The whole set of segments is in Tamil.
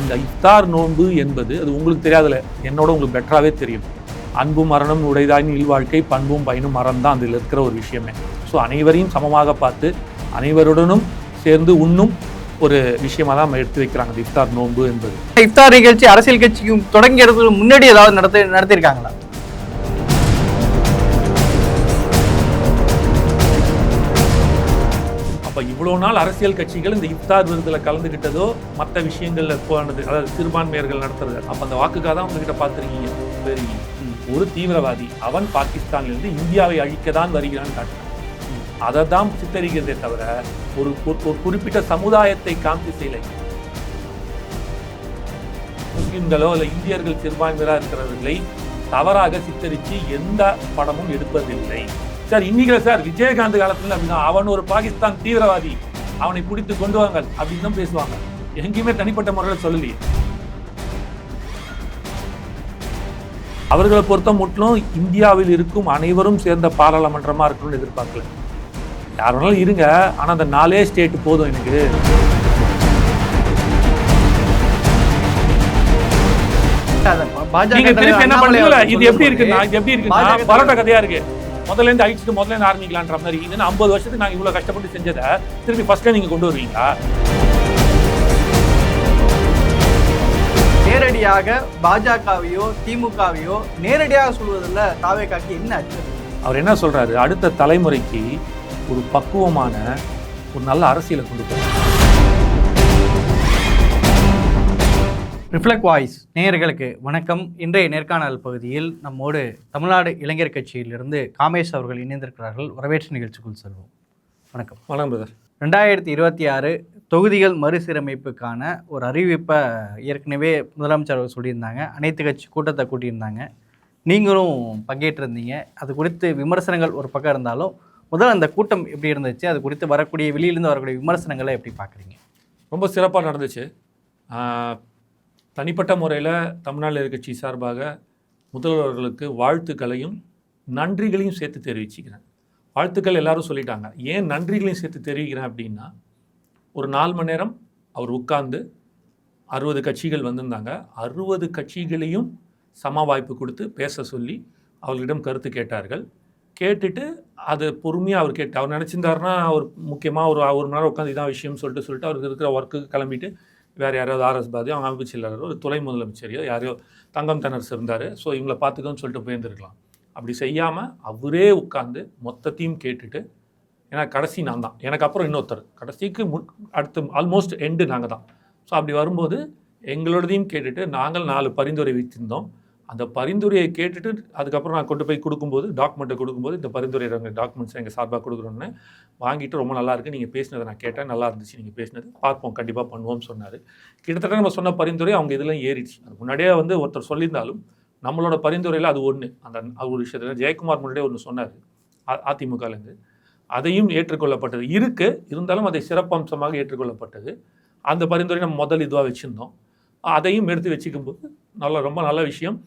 இந்த இஃப்தார் நோன்பு என்பது அது உங்களுக்கு தெரியாதுல என்னோட உங்களுக்கு பெட்டராகவே தெரியும். அன்பும் மரணம் உடைதாயின் இல்வாழ்க்கை பண்பும் பயனும் மரம் தான் அதில் இருக்கிற ஒரு விஷயமே. ஸோ அனைவரையும் சமமாக பார்த்து அனைவருடனும் சேர்ந்து உண்ணும் ஒரு விஷயமா தான் நம்ம எடுத்து வைக்கிறாங்க இஃப்தார் நோன்பு என்பது. இஃப்தார் நிகழ்ச்சி அரசியல் கட்சிக்கும் தொடங்கிறதுக்கு முன்னாடி ஏதாவது நடத்தி நடத்தியிருக்காங்களா? இவ்வளோ நாள் அரசியல் கட்சிகள் இந்த இஃப்தார் விருந்தில் கலந்துக்கிட்டதோ மற்ற விஷயங்கள்ல போனது அதாவது சிறுபான்மையர்கள் நடத்துறது. அப்போ அந்த வாக்குக்காக தான் உங்ககிட்ட பார்த்துருக்கீங்க. சரி. ஒரு தீவிரவாதி அவன் பாகிஸ்தானிலிருந்து இந்தியாவை அழிக்க தான் வருகிறான்னு காட்டுறான். அதை தான் சித்தரிக்கிறதே தவிர ஒரு ஒரு- குறிப்பிட்ட சமுதாயத்தை காமிச்சு செய்யலை. முஸ்லிம்களோ இல்லை இந்தியர்கள் சிறுபான்மையராக இருக்கிறவர்களை தவறாக சித்தரித்து எந்த படமும் எடுப்பதில்லை. சார் இன்னைக்கு சார் விஜயகாந்த் காலத்துல அப்படின்னா அவன் ஒரு பாகிஸ்தான் தீவிரவாதி. அவனை பிடித்து கொண்டு வாங்க அப்படின்னு தான் பேசுவாங்க. எங்கேயுமே தனிப்பட்ட முறையில் சொல்லலையே. அவர்களை பொறுத்த மட்டும் இந்தியாவில் இருக்கும் அனைவரும் சேர்ந்த பாராளுமன்றமா இருக்கணும்னு எதிர்பார்க்கல. யார் வேணாலும் இருங்க ஆனா அந்த நாலே ஸ்டேட் போதும் எனக்கு. இது எப்படி இருக்கு சொல்லும்போது இது எப்படி இருக்கு பாஜக பரோட்டா கதையா இருக்கு. முதல்ல இருந்து அழிச்சிட்டு முதல்ல இருந்து ஆரம்பிக்கலான்ற மாதிரி இதுன்னு ஐம்பது வருஷத்துக்கு நாங்க இவ்வளவு கஷ்டப்பட்டு செஞ்சதை திருப்பி ஃபர்ஸ்ட் நீங்க கொண்டு வருவீங்களா? நேரடியாக பாஜகவையோ திமுகவையோ நேரடியாக சொல்வதில் தாவேக்காக்கு என்ன அச்சம்? அவர் என்ன சொல்றாரு? அடுத்த தலைமுறைக்கு ஒரு பக்குவமான ஒரு நல்ல அரசியலை கொண்டு போகணும் ரிஃப்ளெக்ட் வாய்ஸ் நேயர்களுக்கு வணக்கம். இன்றைய நேர்காணல் பகுதியில் நம்மோடு தமிழ்நாடு இளைஞர் கட்சியிலிருந்து காமேஷ் அவர்கள் இணைந்திருக்கிறார்கள். வரவேற்று நிகழ்ச்சிக்குள் செல்வோம். வணக்கம். வணக்கம் பிரதர். ரெண்டாயிரத்தி இருபத்தி ஆறு தொகுதிகள் மறுசீரமைப்புக்கான ஒரு அறிவிப்பை ஏற்கனவே முதலமைச்சர் அவர்கள் சொல்லியிருந்தாங்க. அனைத்து கட்சி கூட்டத்தை கூட்டியிருந்தாங்க. நீங்களும் பங்கேற்றிருந்தீங்க. அது குறித்து விமர்சனங்கள் ஒரு பக்கம் இருந்தாலும் முதல்ல அந்த கூட்டம் எப்படி இருந்துச்சு? அது குறித்து வரக்கூடிய வெளியிலிருந்து வரக்கூடிய விமர்சனங்களை எப்படி பார்க்குறீங்க? ரொம்ப சிறப்பாக நடந்துச்சு. தனிப்பட்ட முறையில் தமிழ்நாடு கட்சி சார்பாக முதல்வர்களுக்கு வாழ்த்துக்களையும் நன்றிகளையும் சேர்த்து தெரிவிச்சுக்கிறேன். வாழ்த்துக்கள் எல்லாரும் சொல்லிட்டாங்க. ஏன் நன்றிகளையும் சேர்த்து தெரிவிக்கிறேன் அப்படின்னா ஒரு நாலு மணி நேரம் அவர் உட்கார்ந்து அறுபது கட்சிகள் வந்திருந்தாங்க. அறுபது கட்சிகளையும் சம வாய்ப்பு கொடுத்து பேச சொல்லி அவர்களிடம் கருத்து கேட்டார்கள். கேட்டுட்டு அது பொறுமையாக அவர் கேட்டு அவர் நினச்சிருந்தாருன்னா அவர் முக்கியமாக ஒரு ஒரு மணி நேரம் உட்காந்து இதான் விஷயம்னு சொல்லிட்டு சொல்லிட்டு அவருக்கு இருக்கிற ஒர்க்கு கிளம்பிட்டு வேறு யாராவது ஆர்எஸ் பாதியோ அவங்க அமைப்பு ஒரு துணை முதலமைச்சரையோ யாரையோ தங்கம் தனர்ஸ் இருந்தார். ஸோ இவங்களை பார்த்துக்கோன்னு சொல்லிட்டு போயிருந்துருக்கலாம் அப்படி செய்யாமல் அவரே உட்காந்து மொத்தத்தையும் கேட்டுட்டு ஏன்னா கடைசி நான் தான். எனக்கு அப்புறம் இன்னொருத்தர். கடைசிக்கு முன் அடுத்து ஆல்மோஸ்ட் எண்டு நாங்கள் தான். ஸோ அப்படி வரும்போது எங்களோடதையும் கேட்டுட்டு நாங்கள் நாலு பரிந்துரை வைத்திருந்தோம். அந்த பரிந்துரையை கேட்டுட்டு அதுக்கப்புறம் நான் கொண்டு போய் கொடுக்கும்போது டாக்குமெண்ட்டை கொடுக்கும்போது இந்த பரிந்துரை டாக்குமெண்ட்ஸ் எங்கள் சார்பாக கொடுக்குறோன்னு வாங்கிட்டு ரொம்ப நல்லா இருக்குது நீங்கள் பேசினதை நான் கேட்டேன். நல்லா இருந்துச்சு நீங்கள் பேசினது. பார்ப்போம். கண்டிப்பாக பண்ணுவோம்னு சொன்னார். கிட்டத்தட்ட நம்ம சொன்ன பரிந்துரை அவங்க இதெல்லாம் ஏறிடுச்சு. அது முன்னாடியே வந்து ஒருத்தர் சொல்லியிருந்தாலும் நம்மளோட பரிந்துரையில் அது ஒன்று அந்த ஒரு விஷயத்தில் ஜெயக்குமார் முன்னாடியே ஒன்று சொன்னார். அதிமுகலேருந்து அதையும் ஏற்றுக்கொள்ளப்பட்டது. இருக்கு. இருந்தாலும் அதை சிறப்பம்சமாக ஏற்றுக்கொள்ளப்பட்டது. அந்த பரிந்துரை நம்ம முதல் இதுவாக வச்சுருந்தோம். அதையும் எடுத்து வச்சுக்கும்போது நல்ல ரொம்ப நல்ல விஷயம்.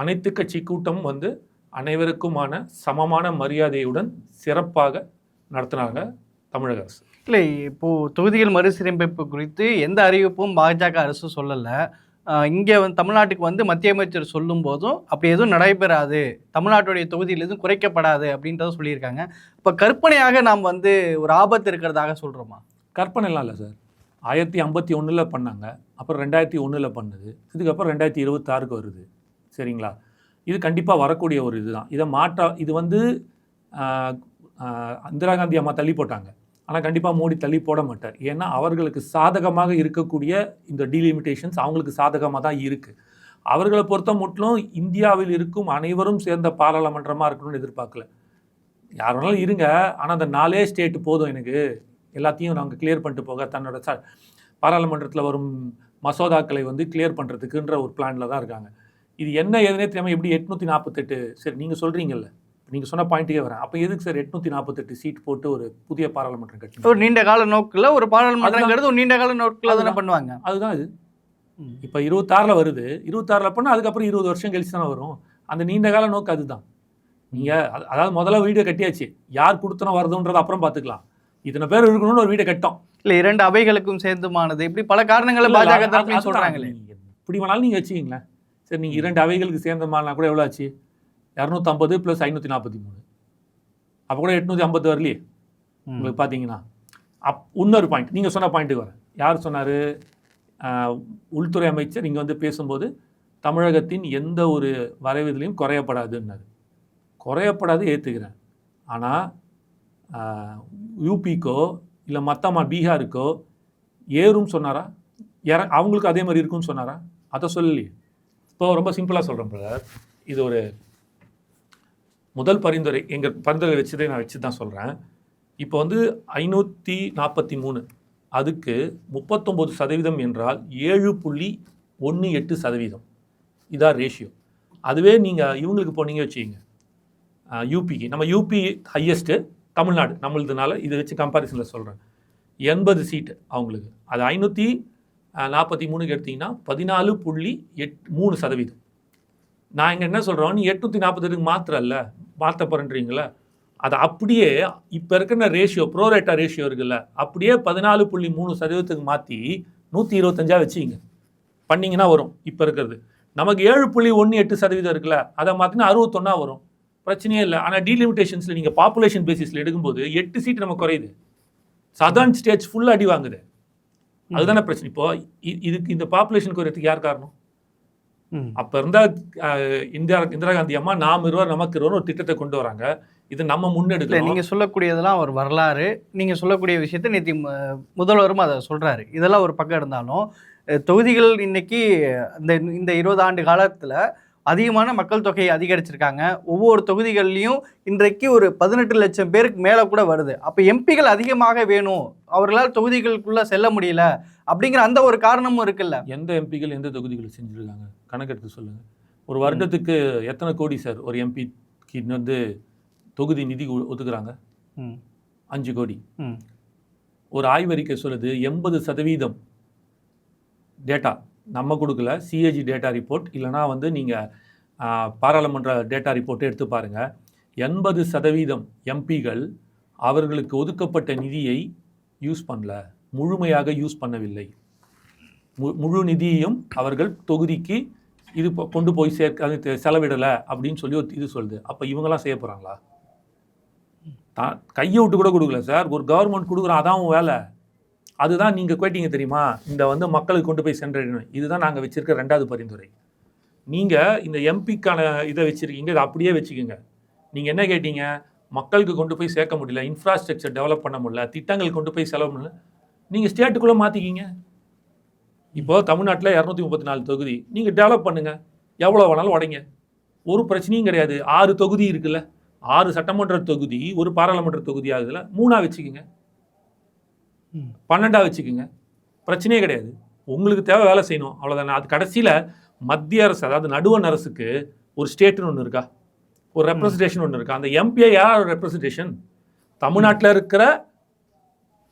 அனைத்து கட்சி கூட்டம் வந்து அனைவருக்குமான சமமான மரியாதையுடன் சிறப்பாக நடத்தினாங்க தமிழக அரசு. இல்லை இப்போ தொகுதிகள் மறுசீரமைப்பு குறித்து எந்த அறிவிப்பும் பாஜக அரசு சொல்லலை. இங்கே வந்து தமிழ்நாட்டுக்கு வந்து மத்திய அமைச்சர் சொல்லும் போதும் அப்படி எதுவும் நடைபெறாது. தமிழ்நாட்டுடைய தொகுதியில் எதுவும் குறைக்கப்படாது அப்படின்றத சொல்லியிருக்காங்க. இப்போ கற்பனையாக நாம் வந்து ஒரு ஆபத்து இருக்கிறதாக சொல்கிறோமா கற்பனைலாம் இல்லை சார். ஆயிரத்தி ஐம்பத்தி ஒன்றில் பண்ணாங்க. அப்புறம் ரெண்டாயிரத்தி ஒன்றில் பண்ணுது. இதுக்கப்புறம் ரெண்டாயிரத்தி இருபத்தாறுக்கு வருது. சரிங்களா? இது கண்டிப்பாக வரக்கூடிய ஒரு இதுதான். இதை மாற்ற இது வந்து இந்திரா காந்தி அம்மா தள்ளி போட்டாங்க. ஆனால் கண்டிப்பாக மோடி தள்ளி போட மாட்டார். ஏன்னா அவர்களுக்கு சாதகமாக இருக்கக்கூடிய இந்த டீலிமிட்டேஷன்ஸ் அவங்களுக்கு சாதகமாக தான் இருக்குது அவர்களை பொறுத்த மட்டும் இந்தியாவில் இருக்கும் அனைவரும் சேர்ந்த பாராளுமன்றமாக இருக்கணும்னு எதிர்பார்க்கல. யார் வேணாலும் இருங்க. ஆனால் அந்த நாலே ஸ்டேட் போதும் எனக்கு. எல்லாத்தையும் நாங்கள் கிளியர் பண்ணிட்டு போக தன்னோட ச பாராளுமன்றத்தில் வரும் மசோதாக்களை வந்து கிளியர் பண்ணுறதுக்குன்ற ஒரு பிளானில் தான் இருக்காங்க. இது என்ன ஏதுனே தெரியாமல் எப்படி எட்நூற்றி நாற்பத்தெட்டு சரி நீங்கள் சொல்கிறீங்கல்ல நீங்கள் சொன்ன பாயிண்ட்டுக்கே வரேன். அப்போ எதுக்கு சார் எட்நூற்றி நாற்பத்தெட்டு சீட் போட்டு ஒரு புதிய பாராளுமன்றம் கட்சி ஒரு நீண்ட கால நோக்கில் ஒரு பாராளுமன்றங்கிறது ஒரு நீண்ட கால நோக்கில் தானே. பண்ணுவாங்க. அதுதான் இது. இப்போ இருபத்தாறில் வருது. இருபத்தாறில் பண்ணால் அதுக்கப்புறம் இருபது வருஷம் கழிச்சு தானே வரும். அந்த நீண்ட கால நோக்கு அதுதான். நீங்கள் அதாவது முதல்ல வீடியோ கட்டியாச்சு. யார் கொடுத்தனோ வருதுன்றது அப்புறம் பார்த்துக்கலாம் இத்தனை பேர் இருக்கணும்னு ஒரு வீடை கட்டோம். இல்ல இரண்டு அவைகளுக்கும் சேர்ந்துமானது. இப்படி பல காரணங்களை பாஜக தரப்புலையும் நீங்க எப்படி வேணாலும் நீங்கள் வச்சுக்கிங்களேன். சரி நீங்கள் இரண்டு அவைகளுக்கு சேர்ந்த மாதிரினா கூட எவ்வளோ ஆச்சு? இரநூத்தம்பது ப்ளஸ் ஐநூற்றி நாற்பத்தி மூணு அப்போ கூட எட்நூற்றி ஐம்பது வரலையே. உங்களுக்கு பார்த்தீங்கன்னா அப் இன்னொரு பாயிண்ட் நீங்கள் சொன்ன பாயிண்ட்டுக்கு வரேன். யார் சொன்னார்? உள்துறை அமைச்சர் இங்கே வந்து பேசும்போது தமிழகத்தின் எந்த ஒரு வரைவதிலையும் குறையப்படாதுன்னாரு. குறையப்படாது ஏற்றுக்கிறேன் ஆனால் யூபிக்கோ இல்லை மற்ற பீகாருக்கோ ஏறும் சொன்னாரா? இற அவங்களுக்கு அதே மாதிரி இருக்கும்னு சொன்னாரா? அதை சொல்லலையே. இப்போ ரொம்ப சிம்பிளாக சொல்கிறேன் பிரதர் இது ஒரு முதல் பரிந்துரை. எங்கள் பரிந்துரை வச்சதே நான் வச்சு தான் சொல்கிறேன் இப்போ வந்து ஐநூற்றி நாற்பத்தி மூணு. அதுக்கு முப்பத்தொம்போது சதவீதம் என்றால் ஏழு புள்ளி ஒன்று எட்டு சதவீதம். இதான் ரேஷியோ அதுவே நீங்கள் இவங்களுக்கு போனீங்க வச்சுக்கிங்க. யூபிக்கு. நம்ம யூபி ஹையஸ்ட்டு தமிழ்நாடு நம்மளதுனால இதை வச்சு கம்பாரிசனில் சொல்கிறேன் எண்பது சீட்டு அவங்களுக்கு. அது ஐநூற்றி நாற்பத்தி மூணுக்கு எடுத்தீங்கன்னா பதினாலு புள்ளி எட் மூணு சதவீதம். நான் இங்கே என்ன சொல்கிறோம் எட்நூற்றி நாற்பதுக்கு மாத்திரம் இல்லை மாற்ற போகிறேன்றீங்களே அதை அப்படியே இப்போ இருக்கிற ரேஷியோ ப்ரோரேட்டா ரேஷியோ இருக்குல்ல அப்படியே பதினாலு புள்ளி மூணு சதவீதத்துக்கு மாற்றி நூற்றி இருபத்தஞ்சா வச்சுங்க பண்ணிங்கன்னா வரும் இப்போ இருக்கிறது. நமக்கு ஏழு புள்ளி ஒன்று எட்டு சதவீதம் இருக்குல்ல அதை மாற்றினா அறுபத்தொன்னா வரும். பிரச்சனையே இல்லை. ஆனால் டீலிமிட்டேஷன்ஸில் நீங்கள் பாப்புலேஷன் பேசிஸில் எடுக்கும்போது எட்டு சீட் நம்ம குறையுது. சதர்ன் ஸ்டேட்ஸ் ஃபுல்லாக அடி வாங்குது. அதுதானே பிரச்சனை. இப்போ இதுக்கு இந்த பாப்புலேஷன் குறையத்துக்கு யார் காரணம். அப்போ இருந்தால் இந்திரா இந்திரா காந்தி அம்மா நாம் இருவர் நமக்கு இருவர் ஒரு திட்டத்தை கொண்டு வராங்க. இது நம்ம இல்ல முன்னெடுக்கணும் நீங்க சொல்லக்கூடியதெல்லாம் ஒரு வரலாறு. நீங்க சொல்லக்கூடிய விஷயத்தை நேற்று முதல்வரும் அதை சொல்றாரு. இதெல்லாம் ஒரு பக்கம் இருந்தாலும் தொகுதிகள் இன்னைக்கு இந்த இந்த இருபது ஆண்டு காலத்துல அதிகமான மக்கள் தொகையை அதிகரிச்சிருக்காங்க. ஒவ்வொரு தொகுதிகள்லையும் இன்றைக்கு ஒரு பதினெட்டு லட்சம் பேருக்கு மேலே கூட வருது. அப்போ எம்பிகள் அதிகமாக வேணும். அவர்களால் தொகுதிகளுக்குள்ள செல்ல முடியல. அப்படிங்கிற அந்த ஒரு காரணமும் இருக்குல்ல. எந்த எம்பிகள் எந்த தொகுதிகள் செஞ்சுருக்காங்க? கணக்கெடுத்து சொல்லுங்க. ஒரு வருடத்துக்கு எத்தனை கோடி சார் ஒரு எம்பிக்கு வந்து தொகுதி நிதி ஒதுக்குறாங்க? ம். அஞ்சு கோடி. ம். ஒரு ஆய்வறிக்கை சொல்லுது எண்பது சதவீதம் டேட்டா. நம்ம கொடுக்கல சிஏஜி டேட்டா ரிப்போர்ட் இல்லைனா வந்து நீங்கள் பாராளுமன்ற டேட்டா ரிப்போர்ட்டை எடுத்து பாருங்கள் எண்பது சதவீதம் எம்பிகள் அவர்களுக்கு ஒதுக்கப்பட்ட நிதியை யூஸ் பண்ணல. முழுமையாக யூஸ் பண்ணவில்லை. மு- முழு நிதியையும் அவர்கள் தொகுதிக்கு இது கொண்டு போய் சேர்க்க அது செலவிடலை அப்படின்னு சொல்லி ஒரு இது சொல்லுது. அப்போ இவங்கெல்லாம் செய்ய போகிறாங்களா தான் கையை விட்டு கூட கொடுக்கல சார். ஒரு கவர்மெண்ட் கொடுக்குறான் அதான் வேலை. அதுதான் நீங்கள் கேட்டீங்க தெரியுமா? இந்த வந்து மக்களுக்கு கொண்டு போய் சென்றடையணும் இதுதான் நாங்கள் வச்சுருக்க ரெண்டாவது பரிந்துரை. நீங்கள் இந்த எம்பிக்கான இதை வச்சுருக்கீங்க இதை அப்படியே வச்சுக்கோங்க. நீங்கள் என்ன கேட்டீங்க? மக்களுக்கு கொண்டு போய் சேர்க்க முடியல இன்ஃப்ராஸ்ட்ரக்சர் டெவலப் பண்ண முடியல திட்டங்கள் கொண்டு போய் செலவு பண்ணல நீங்கள் ஸ்டேட்டுக்குள்ளே மாற்றிக்கிங்க இப்போ தமிழ்நாட்டில் இரநூத்தி முப்பத்தி நாலு தொகுதி. நீங்கள் டெவலப் பண்ணுங்கள் எவ்வளோ வேணாலும் உடைங்க. ஒரு பிரச்சனையும் கிடையாது. ஆறு தொகுதி இருக்குல்ல. ஆறு சட்டமன்ற தொகுதி ஒரு பாராளுமன்ற தொகுதி ஆகுதுல மூணாக வச்சுக்கோங்க. ம். வச்சுக்கோங்க. பிரச்சனையே கிடையாது. உங்களுக்கு தேவை வேலை செய்யணும். அவ்வளோதானே அது கடைசியில் மத்திய அரசு அதாவது நடுவண் அரசுக்கு ஒரு ஸ்டேட்டுன்னு ஒன்று இருக்கா? ஒரு ரெப்ரசன்டேஷன் ஒன்று இருக்கா? அந்த எம்பிஐ யார் ரெப்ரசன்டேஷன் தமிழ்நாட்டில் இருக்கிற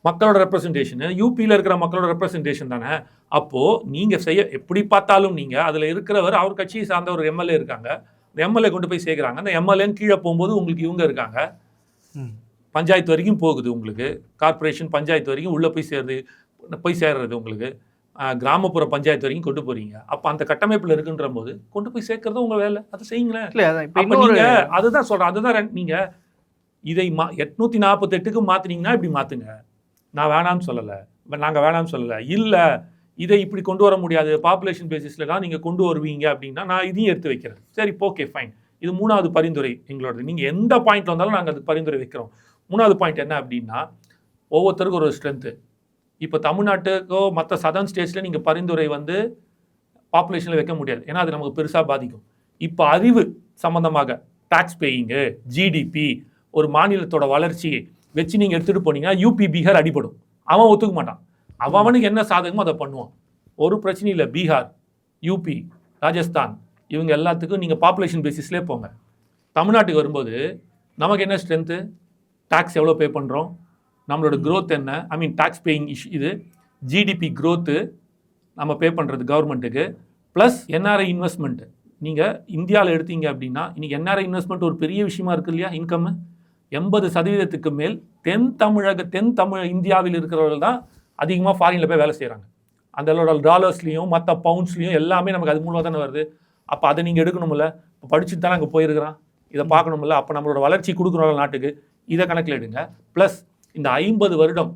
மக்களோட ரெப்ரசன்டேஷன் யூபியில் இருக்கிற மக்களோட ரெப்ரசன்டேஷன் தானே. அப்போது நீங்கள் செய்ய எப்படி பார்த்தாலும் நீங்கள் அதில் இருக்கிறவர் அவர் கட்சியை சார்ந்த ஒரு எம்எல்ஏ இருக்காங்க. எம்எல்ஏ கொண்டு போய் சேர்க்குறாங்க. அந்த எம்எல்ஏன்னு கீழே போகும்போது உங்களுக்கு இவங்க இருக்காங்க. ம். பஞ்சாயத்து வரைக்கும் போகுது உங்களுக்கு. கார்ப்பரேஷன் பஞ்சாயத்து வரைக்கும் உள்ளே போய் சேருது போய் சேர்றது உங்களுக்கு. கிராமப்புற பஞ்சாயத்து வரைக்கும் கொண்டு போறீங்க. அப்போ அந்த கட்டமைப்பில் இருக்குன்ற போது கொண்டு போய் சேர்க்கறது உங்கள் வேலை. அதை செய்யுங்களேன். இல்லை அதுதான் சொல்றேன். அதுதான் நீங்க இதை மா எட்நூத்தி நாற்பத்தெட்டுக்கு மாத்துனீங்கன்னா இப்படி மாத்துங்க. நான் வேணாம்னு சொல்லலை. நாங்க வேணாம்னு சொல்லலை. இல்ல இதை இப்படி கொண்டு வர முடியாது. பாப்புலேஷன் பேசிஸ்ல தான் நீங்க கொண்டு வருவீங்க அப்படின்னா நான் இதையும் எடுத்து வைக்கிறேன் சரி ஓகே ஃபைன் இது மூணாவது பரிந்துரை எங்களோடது. நீங்க எந்த பாயிண்ட்ல வந்தாலும் நாங்க அது பரிந்துரை வைக்கிறோம். மூணாவது பாயிண்ட் என்ன அப்படின்னா ஒவ்வொருத்தருக்கும் ஒரு ஸ்ட்ரென்த்து இப்போ தமிழ்நாட்டுக்கோ மற்ற சதர்ன் ஸ்டேட்ஸில் நீங்கள் பரிந்துரை வந்து பாப்புலேஷனில் வைக்க முடியாது. ஏன்னா அது நமக்கு பெருசாக பாதிக்கும். இப்போ அறிவு சம்பந்தமாக டாக்ஸ் பேயிங்கு ஜிடிபி ஒரு மாநிலத்தோட வளர்ச்சியை வச்சு நீங்கள் எடுத்துகிட்டு போனீங்கன்னா யூபி பீகார் அடிபடும். அவன் ஒத்துக்க மாட்டான். அவன் அவனுக்கு என்ன சாதகமோ அதை பண்ணுவான். ஒரு பிரச்சனையும் இல்லை. பீகார் யூபி ராஜஸ்தான் இவங்க எல்லாத்துக்கும் நீங்கள் பாப்புலேஷன் பேசிஸ்லேயே போங்க. தமிழ்நாட்டுக்கு வரும்போது நமக்கு என்ன ஸ்ட்ரென்த்து டாக்ஸ் எவ்வளோ பே பண்ணுறோம் நம்மளோட growth என்ன? ஐ மீன் டாக்ஸ் பேயிங் இஷ் இது. ஜிடிபி growth நம்ம பே பண்ணுறது கவர்மெண்ட்டுக்கு ப்ளஸ் என்ஆர்ஐ இன்வெஸ்ட்மெண்ட் நீங்கள் இந்தியாவில் எடுத்தீங்க அப்படின்னா இன்னைக்கு என்ஆர்ஐ இன்வெஸ்ட்மெண்ட் ஒரு பெரிய விஷயமா இருக்கு இல்லையா? இன்கம் எண்பது சதவீதத்துக்கு மேல் தென் தமிழக தென் தமிழ் இந்தியாவில் இருக்கிறவர்கள் தான் அதிகமாக ஃபாரினில் போய் வேலை செய்கிறாங்க அந்த டாலர்ஸ்லையும் மற்ற பவுண்ட்ஸ்லையும் எல்லாமே நமக்கு அது மூலமாக தானே வருது. அப்போ அதை நீங்கள் எடுக்கணும்ல? இப்போ படிச்சுட்டு தானே அங்கே போயிருக்கிறான். இதை பார்க்கணும்ல? அப்போ நம்மளோட வளர்ச்சி கொடுக்குறோம் நாட்டுக்கு. இதை கணக்கில் எடுங்க. ப்ளஸ் இந்த ஐம்பது வருடம்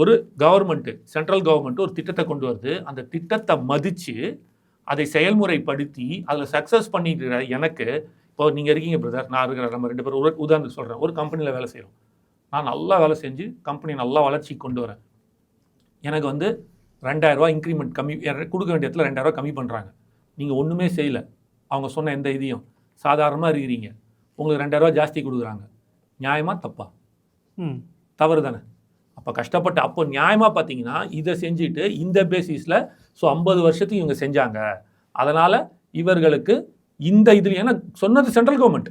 ஒரு கவர்மெண்ட்டு சென்ட்ரல் கவர்மெண்ட் ஒரு திட்டத்தை கொண்டு வருது. அந்த திட்டத்தை மதித்து அதை செயல்முறைப்படுத்தி அதில் சக்ஸஸ் பண்ணிட்டு எனக்கு இப்போ நீங்கள் இருக்கீங்க பிரதர் நான் இருக்கிற நம்ம ரெண்டு பேரும் ஒரு உதாரணத்துக்கு சொல்கிறேன் ஒரு கம்பெனியில் வேலை செய்கிறோம் நான் நல்லா வேலை செஞ்சு கம்பெனி நல்லா வளர்ச்சி கொண்டு வரேன். எனக்கு வந்து ரெண்டாயிரரூவா இன்க்ரிமெண்ட் கம்மி கொடுக்க வேண்டிய இடத்துல ரெண்டாயிரரூவா கம்மி பண்ணுறாங்க நீங்கள் ஒன்றுமே செய்யலை. அவங்க சொன்ன எந்த இதையும். சாதாரணமாக இருக்கிறீங்க. உங்களுக்கு ரெண்டாயிரரூவா ஜாஸ்தி கொடுக்குறாங்க. நியாயமா தப்பா? ம். தவறு தானே அப்போ கஷ்டப்பட்டு அப்போ நியாயமாக பார்த்தீங்கன்னா இதை செஞ்சுட்டு இந்த பேசிஸில் ஸோ ஐம்பது வருஷத்துக்கு இவங்க செஞ்சாங்க. அதனால் இவர்களுக்கு இந்த இதில் ஏன்னா சொன்னது சென்ட்ரல் கவர்மெண்ட்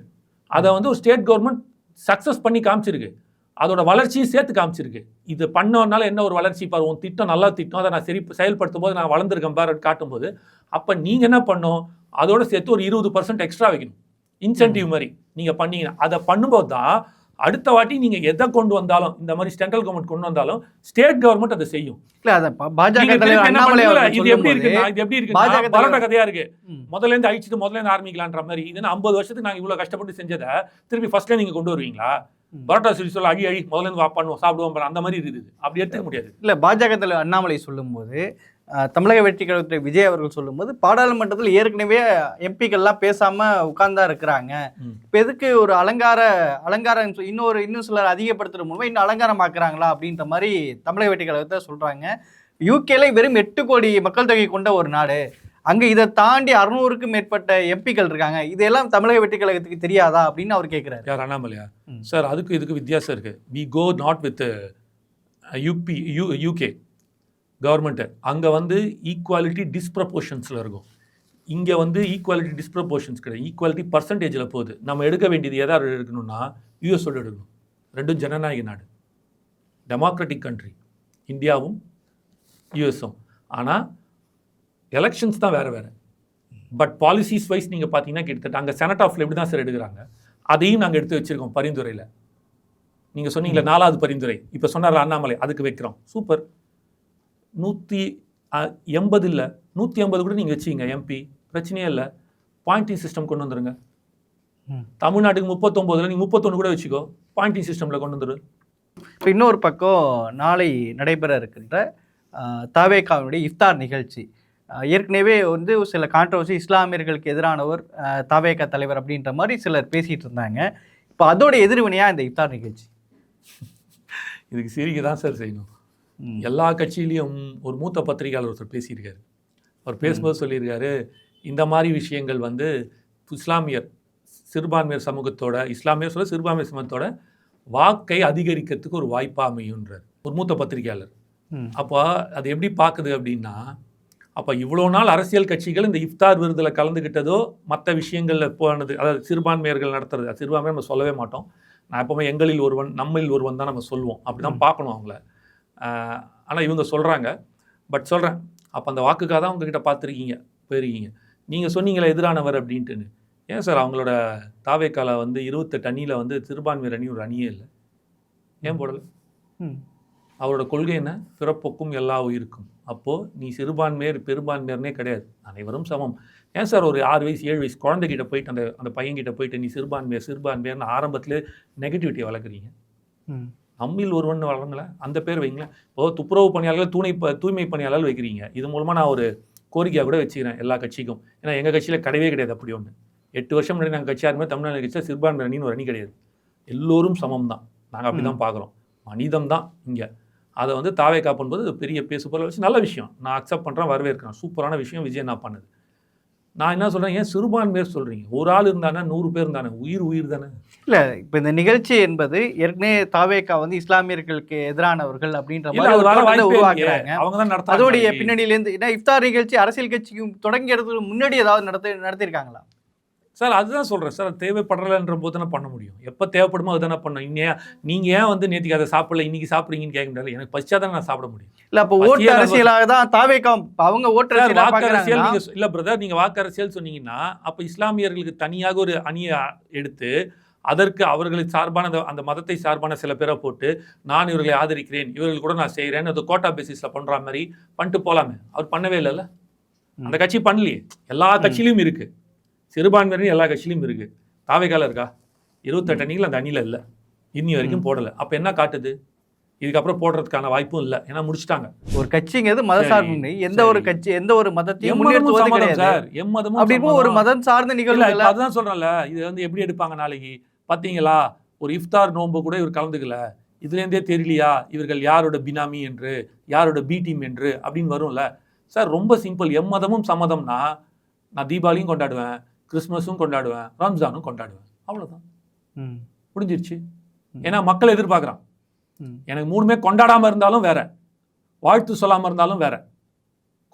அதை வந்து ஒரு ஸ்டேட் கவர்மெண்ட் சக்ஸஸ் பண்ணி காமிச்சிருக்கு. அதோட வளர்ச்சியும் சேர்த்து காமிச்சிருக்கு. இது பண்ணனால என்ன ஒரு வளர்ச்சி பாரு உன் திட்டம் நல்லா திட்டம் அதை நான் சரி செயல்படுத்தும் போது நான் வளர்ந்துருக்கேன் பாரு காட்டும்போது அப்போ நீங்கள் என்ன பண்ணணும்? அதோட சேர்த்து ஒரு இருபது பர்சன்ட் எக்ஸ்ட்ரா வைக்கணும். இன்சென்டிவ் மாதிரி நீங்கள் பண்ணீங்கன்னா அதை பண்ணும்போது தான் அடுத்த வாட்டி நீங்கள் எதை கொண்டு வந்தாலும் இந்த மாதிரி சென்ட்ரல் கவர்மெண்ட் கொண்டு வந்தாலும் ஸ்டேட் கவர்மெண்ட் அதை செய்யும். இல்ல அத பாஜக நீங்க இது எப்படி இருக்கு இது எப்படி இருக்கு பரட்ட கதையா இருக்கு. முதல்ல இருந்து அழிச்சிட்டு முதல்ல இருந்து ஆரம்பிக்கலான்ற மாதிரி இதுன்னு ஐம்பது வருஷத்துக்கு நாங்க இவ்வளவு கஷ்டப்பட்டு செஞ்சதை திருப்பி ஃபர்ஸ்ட்ல நீங்க கொண்டு வருவீங்களா. பரோட்டா சொல்லி சொல்ல அழி அழி முதல்ல இருந்து பண்ணுவோம் சாப்பிடுவோம் அந்த மாதிரி இருக்குது. அப்படி எடுத்துக்க முடியாது. இல்ல பாஜக தலைவர் அண்ணாமலை சொல்லும்போது தமிழக வெற்றி கழகத்துறை விஜய் அவர்கள் சொல்லும்போது பாராளுமன்றத்தில் ஏற்கனவே எம்பிக்கள்லாம் பேசாம உட்கார்ந்தா இருக்கிறாங்க. இப்ப எதுக்கு ஒரு அலங்கார அலங்காரம் இன்னொரு இன்னும் சிலர் அதிகப்படுத்துற மூலமா இன்னும் அலங்காரமாக்குறாங்களா அப்படின்ற மாதிரி தமிழக வெற்றி கழகத்தை சொல்றாங்க. யூகேல வெறும் எட்டு கோடி மக்கள் தொகை கொண்ட ஒரு நாடு. அங்க இதை தாண்டி அறுநூறுக்கும் மேற்பட்ட எம்பிக்கள் இருக்காங்க. இதெல்லாம் தமிழக வெற்றி கழகத்துக்கு தெரியாதா அப்படின்னு அவர் கேட்கிறாரு யார்? அண்ணாமலையா. சார் அதுக்கு இதுக்கு வித்தியாசம் இருக்கு. We go not with UP you UK government அங்கே வந்து ஈக்குவாலிட்டி டிஸ்ப்ரப்போர்ஷன்ஸில் இருக்கும். இங்கே வந்து ஈக்குவாலிட்டி டிஸ்ப்ரப்போர்ஷன்ஸ் கிடையாது. ஈக்குவாலிட்டி பர்சன்டேஜில் போகுது. நம்ம எடுக்க வேண்டியது எதாவது எடுக்கணும்னா யூஎஸோட எடுக்கணும். ரெண்டும் ஜனநாயக நாடு. டெமோக்ராட்டிக் கண்ட்ரி இந்தியாவும் யூஎஸும் ஆனால் எலெக்ஷன்ஸ் தான் வேறு வேறு. பட் பாலிசிஸ் வைஸ் நீங்கள் பார்த்தீங்கன்னா கிட்டத்தட்ட அங்கே செனட் ஆஃப்ல எப்படி தான் சார் எடுக்கிறாங்க. அதையும் நாங்கள் எடுத்து வச்சிருக்கோம் பரிந்துரையில். நீங்கள் சொன்னீங்களே நாலாவது பரிந்துரை. இப்போ சொன்னார் அண்ணாமலை அதுக்கு வைக்கிறோம். சூப்பர் நூற்றி எண்பது இல்லை நூற்றி ஐம்பது கூட நீங்கள் வச்சிங்க எம்பி பிரச்சனையே இல்லை. பாயிண்டிங் சிஸ்டம் கொண்டு வந்துருங்க. ம். தமிழ்நாட்டுக்கு முப்பத்தொம்போதில் நீங்கள் முப்பத்தொன்று கூட வச்சுக்கோ பாயிண்டிங் சிஸ்டமில் கொண்டு வந்துரு. இப்போ இன்னொரு பக்கம் நாளை நடைபெற இருக்கின்ற தாவேகாவுடைய இஃப்தார் நிகழ்ச்சி. ஏற்கனவே வந்து சில கான்ட்ரவர்சி இஸ்லாமியர்களுக்கு எதிரானவர் தாவேகா தலைவர் அப்படின்ற மாதிரி சிலர் பேசிட்டு இருந்தாங்க. இப்போ அதோட எதிர்வினையா இந்த இஃப்தார் நிகழ்ச்சி? இதுக்கு சிரிக்க தான் சார் செய்யணும். எல்லா கட்சியிலையும் ஒரு மூத்த பத்திரிகையாளர் ஒருத்தர் பேசியிருக்காரு. அவர் பேசும்போது சொல்லியிருக்காரு இந்த மாதிரி விஷயங்கள் வந்து இஸ்லாமியர் சிறுபான்மையர் சமூகத்தோட இஸ்லாமியர் சொல்ல சிறுபான்மையர் சமூகத்தோட வாக்கை அதிகரிக்கிறதுக்கு ஒரு வாய்ப்பாக அமையுன்றார். ஒரு மூத்த பத்திரிகையாளர். அப்போ அது எப்படி பார்க்குது அப்படின்னா அப்போ இவ்வளோ நாள் அரசியல் கட்சிகள் இந்த இஃப்தார் விருதில் கலந்துக்கிட்டதோ மற்ற விஷயங்களில் போனது அதாவது சிறுபான்மையர்கள் நடத்துறது அது சிறுபான்மை நம்ம சொல்லவே மாட்டோம். நான் எப்பவுமே எங்களில் ஒருவன் நம்மில் ஒருவன் தான் நம்ம சொல்லுவோம் அப்படி தான் பார்க்கணும் அவங்கள. ஆனால் இவங்க சொல்கிறாங்க பட் சொல்கிறேன் அப்போ அந்த வாக்குக்காக தான் உங்ககிட்ட பார்த்துருக்கீங்க போயிருக்கீங்க. நீங்கள் சொன்னீங்களே எதிரானவர் அப்படின்ட்டுன்னு. ஏன் சார் அவங்களோட தாவேக்கால வந்து இருபத்தெட்டு அணியில் வந்து சிறுபான்மையர் அணி ஒரு அணியே இல்லை? ஏன் போடலை? ம். அவரோட கொள்கை என்ன? பிறப்புக்கும் எல்லா உயிருக்கும். அப்போது நீ சிறுபான்மையர் பெரும்பான்மையர்னே கிடையாது. அனைவரும் சமம். ஏன் சார் ஒரு ஆறு வயசு ஏழு வயசு குழந்தைகிட்ட போயிட்டு அந்த அந்த பையன்கிட்ட போயிட்டு நீ சிறுபான்மையர் சிறுபான்மையர்னு ஆரம்பத்திலே நெகட்டிவிட்டி வளர்க்குறீங்க? ம். நம்மில் ஒருவன் வழங்கலாம் அந்த பேர் வைங்களேன் இப்போ துப்புரவு பணியாளர்கள் தூணை தூய்மை பணியாளர்கள் வைக்கிறீங்க. இது மூலமாக நான் ஒரு கோரிக்கையாக கூட வச்சுக்கிறேன் எல்லா கட்சிக்கும். ஏன்னா எங்கள் கட்சியில் கிடையவே கிடையாது அப்படி ஒன்று எட்டு வருஷம் முன்னாடி நாங்கள் கட்சியாக இருக்கும்போது தமிழ்நாடு கட்சியில் சிறுபான்மை அணின்னு ஒரு அணி கிடையாது. எல்லோரும் சமம் தான் நாங்கள் அப்படி தான் பார்க்குறோம் மனிதம் தான் இங்கே. அதை வந்து தாவே காப்பும்போது பெரிய பேசு பொருள் வச்சு நல்ல விஷயம். நான் அக்செப்ட் பண்ணுறேன் வரவேற்கிறேன். சூப்பரான விஷயம் விஜய் நான் பண்ணுது. நான் என்ன சொல்கிறேன் ஏன் சிறுபான்மையர் சொல்கிறீங்க ஒரு ஆள் இருந்தானே நூறு பேர் இருந்தானே? உயிர் உயிர் தானே. இல்ல இப்போ இந்த நிகழ்ச்சி என்பது ஏற்கனவே தாவேகா வந்து இஸ்லாமியர்களுக்கு எதிரானவர்கள் அப்படின்ற மாதிரி. உருவாக்குறாங்க. அவங்க தான் நடத்தாங்க அதோடைய நாளைக்கு. பின்னணியில இருந்து ஏன்னா இஃப்தார் நிகழ்ச்சி அரசியல் கட்சிக்கும் தொடங்கிறதுக்கு முன்னாடி ஏதாவது நடத்தி நடத்திருக்காங்களா சார் அதுதான் சொல்கிறேன் சார் அது தேவைப்படலைன்ற போது தானே பண்ண முடியும். எப்போ தேவைப்படுமோ அதுதானே பண்ணணும். இன்னும் நீங்கள் ஏன் வந்து நேற்றுக்கு அதை சாப்பிடல இன்னைக்கு சாப்பிட்றீங்கன்னு கேட்க முடியாது. எனக்கு பசிச்சா தான் நான் சாப்பிட முடியும். இல்ல அப்போ ஓட்டு அரசியலாக தான் தாவேக்கா அவங்க ஓட்டு வாக்கு அரசியல் பாக்குறாங்க. நீங்க சொ- இல்ல பிரதர் நீங்க வாக்கு அரசியல் சொன்னீங்கன்னா அப்ப இஸ்லாமியர்களுக்கு தனியாக ஒரு அணியை எடுத்து அதற்கு அவர்களை சார்பான அந்த- மதத்தை சார்பான சில பேரை போட்டு நான் இவர்களை ஆதரிக்கிறேன் இவர்கள் கூட நான் செய்கிறேன் அது கோட்டா பேசிஸில் பண்ணுற மாதிரி பண்ணிட்டு போகலாமே அவர் பண்ணவே இல்லைல்ல? அந்த கட்சி பண்ணலையே. எல்லா கட்சியிலும் இருக்கு. சிறுபான்மையினர் எல்லா கட்சியிலும் இருக்கு. தாவைக்கால இருக்கா? இருபத்தெட்டு அணிகள் அந்த அணியில் இல்லை. இன்னி வரைக்கும் போடலை. அப்போ என்ன காட்டுது? இதுக்கப்புறம் போடுறதுக்கான வாய்ப்பும் இல்லை. ஏன்னா முடிச்சிட்டாங்க. ஒரு கட்சிங்கிறது மத சரி, சார்பு எந்த ஒரு. கட்சி எந்த ஒரு மதத்தையும் சார். எம்மதமும் அப்படி இருக்கும் ஒரு. மதம் சார்ந்த இப்ப அதுதான் சொல்றேன்ல. இது வந்து எப்படி எடுப்பாங்க நாளைக்கு? பாத்தீங்களா? ஒரு இஃப்தார் நோன்பு கூட இவர் கலந்துக்கல. இதுல இருந்தே தெரியலையா? இவர்கள் யாரோட பினாமி என்று யாரோட பி டீம் என்று அப்படின்னு வரும்ல. சார் ரொம்ப சிம்பிள் எம்மதமும் சம்மதம்னா நான் தீபாவளியும் கொண்டாடுவேன். கிறிஸ்மஸும் கொண்டாடுவேன் ரம்ஜானும் கொண்டாடுவேன். அவ்வளவுதான். ம், முடிஞ்சிருச்சு. ஏன்னா மக்கள் எதிர்பார்க்குறான். எனக்கு மூணுமே கொண்டாடாம இருந்தாலும் வேற. வாழ்த்து சொல்லாம இருந்தாலும் வேற.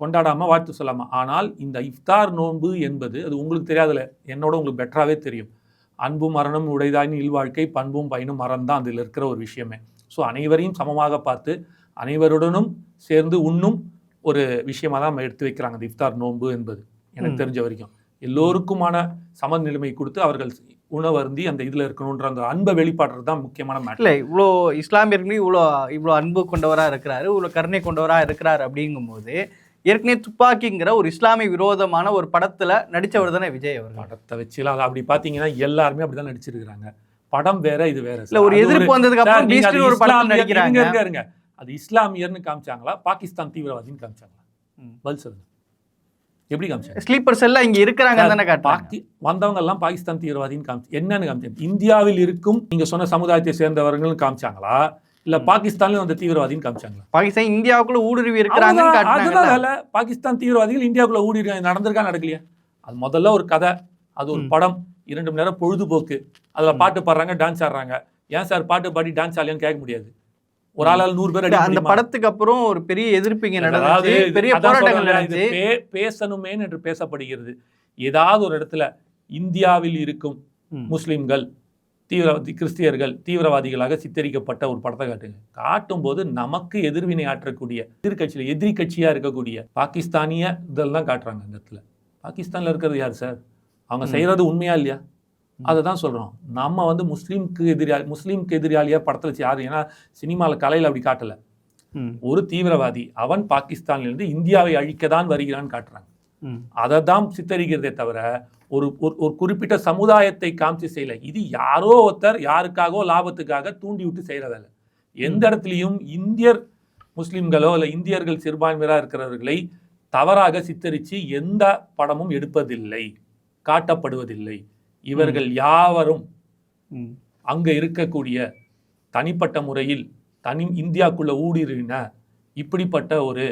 கொண்டாடாம வாழ்த்து சொல்லாம. ஆனால் இந்த இஃப்தார் நோன்பு என்பது அது உங்களுக்கு தெரியாதுல என்னோட உங்களுக்கு பெட்டராகவே தெரியும். அன்பும் மரணம் உடைதாயின் இல்வாழ்க்கை பண்பும் பயனும் மரம் தான் அதில் இருக்கிற ஒரு விஷயமே. ஸோ அனைவரையும் சமமாக பார்த்து அனைவருடனும் சேர்ந்து உண்ணும் ஒரு விஷயமா தான் நம்ம எடுத்து வைக்கிறாங்க இந்த இஃப்தார் நோன்பு என்பது. எனக்கு. தெரிஞ்ச வரைக்கும். எல்லோருக்குமான சமநிலைமை கொடுத்து அவர்கள் உணவருந்தி அந்த இதில் இருக்கணுன்ற அந்த அன்பை வெளிப்பாடுறது தான் முக்கியமான மேட்டர் இல்ல இவ்வளோ இஸ்லாமியர்களும் இவ்வளோ இவ்வளோ அன்பு கொண்டவரா இருக்கிறாரு இவ்வளோ கருணை கொண்டவரா இருக்கிறாரு அப்படிங்கும்போது ஏற்கனவே துப்பாக்கிங்கிற ஒரு இஸ்லாமிய விரோதமான ஒரு படத்துல நடிச்சவர் தானே விஜய் அவர்கள். படத்தை வச்சுலாம் அப்படி பார்த்தீங்கன்னா எல்லாருமே அப்படிதான் நடிச்சிருக்கிறாங்க. படம் வேற இது வேற இல்ல ஒரு எதிர்ப்பு வந்ததுக்கு அப்புறம் ஒரு படம் நடிக்கிறாங்க. இருங்க. அது இஸ்லாமியர்னு காமிச்சாங்களா? பாகிஸ்தான் தீவிரவாதின்னு காமிச்சாங்களா. பதில் சொல்லுங்க. எப்படி காமிச்சாங்க ஸ்லீப்பர்ஸ் எல்லாம் இங்க இருக்கிறாங்க தானே பாக்கி வந்தவங்க எல்லாம் பாகிஸ்தான் தீவிரவாதின்னு காமிச்சு என்னன்னு காமிச்சாங்க இந்தியாவில் இருக்கும் நீங்க சொன்ன சமுதாயத்தை சேர்ந்தவர்கள் காமிச்சாங்களா? இல்ல பாகிஸ்தான்ல வந்த தீவிரவாதின்னு காமிச்சாங்களா? பாகிஸ்தான் இந்தியாவுக்குள்ள ஊடுருவி வேலை. பாகிஸ்தான் தீவிரவாதிகள் இந்தியாவுக்குள்ள ஊடி நடந்திருக்கா நடக்கலையா? அது முதல்ல ஒரு கதை. அது ஒரு. படம். இரண்டு மணி நேரம் பொழுதுபோக்கு. அதுல. பாட்டு பாடுறாங்க டான்ஸ் ஆடுறாங்க. ஏன் சார் பாட்டு பாடி டான்ஸ் ஆடலையான்னு கேட்க முடியாது. ஒரு ஆளால் நூறு பேர் அந்த? படத்துக்கு அப்புறம் ஒரு பெரிய எதிர்ப்பு இது- பெரிய போராட்டங்கள் சொல்றேன்ல, இது நடந்துச்சு பே- பேசணுமேன்னு என்று பேசப்படுகிறது ஏதாவது ஒரு இடத்துல இந்தியாவில் இருக்கும். முஸ்லிம்கள் தீவிரவாதி கிறிஸ்தியர்கள் தீவிரவாதிகளாக சித்தரிக்கப்பட்ட ஒரு படத்தை காட்டுங்க காட்டும்போது நமக்கு எதிர்வினை ஆற்றக்கூடிய எதிர்கட்சியில் எதிரி கட்சியா இருக்கக்கூடிய பாகிஸ்தானிய இதெல்லாம் காட்டுறாங்க இந்த இடத்துல பாகிஸ்தான்ல இருக்கிறது யார் சார் அவங்க ம். செய்யறது உண்மையா இல்லையா. அதை தான் சொல்றோம். நம்ம வந்து முஸ்லீம்க்கு எதிரியா முஸ்லீம்க்கு எதிரியாளியா படத்துல வச்சு யாரு? ஏன்னா சினிமாவில் கலையில் அப்படி காட்டல. ஒரு தீவிரவாதி அவன் பாகிஸ்தானிலிருந்து இந்தியாவை அழிக்க தான் வருகிறான்னு காட்டுறாங்க. அதை தான் சித்தரிக்கிறதே தவிர ஒரு ஒரு- குறிப்பிட்ட சமுதாயத்தை காமிச்சு செய்யல. இது யாரோ ஒருத்தர் யாருக்காகவோ லாபத்துக்காக தூண்டி விட்டு செய்யற வேலை எந்த இடத்துலையும் இந்தியர் முஸ்லிம்களோ இல்லை இந்தியர்கள் சிறுபான்மையராக இருக்கிறவர்களை தவறாக சித்தரித்து எந்த படமும் எடுப்பதில்லை காட்டப்படுவதில்லை. இவர்கள் யாவரும். அங்க இருக்கக்கூடிய தனிப்பட்ட முறையில் தனி இந்தியாக்குள்ள ஊடுருவின இப்படிப்பட்ட ஒரு